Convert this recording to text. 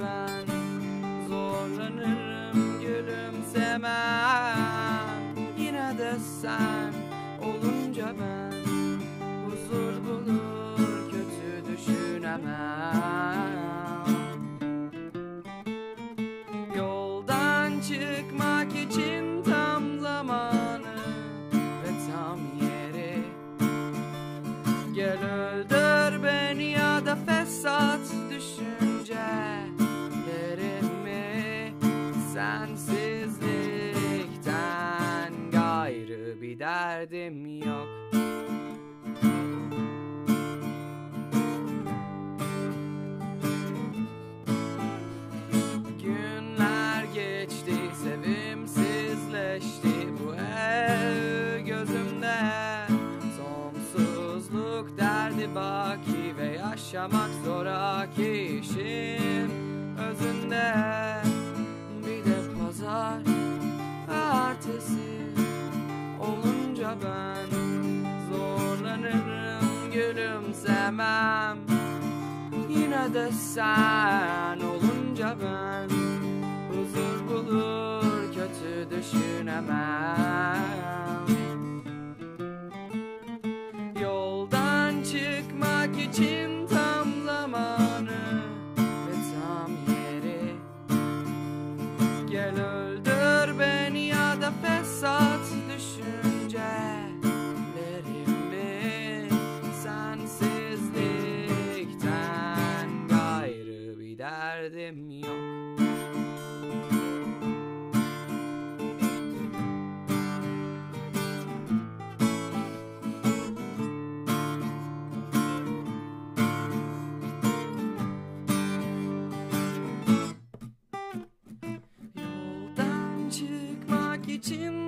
ben Zorlanırım gülümsemem. Yine de sen olunca ben Huzur bulur kötü düşünemem. Yoldan çıkmak için tam zamanı ve tam yeri. Gel öldür beni ya da fesat düşüncelerimi derdim yok. Günler geçti, sevimsizleşti bu ev gözümde. Sonsuzluk derdi baki ve yaşamak zoraki işin ben Zorlanırım gülümsemem. Yine de sen olunca ben Huzur bulur kötü düşünemem. Yoldan çıkmak için derdim yok. Yoldan çıkmak için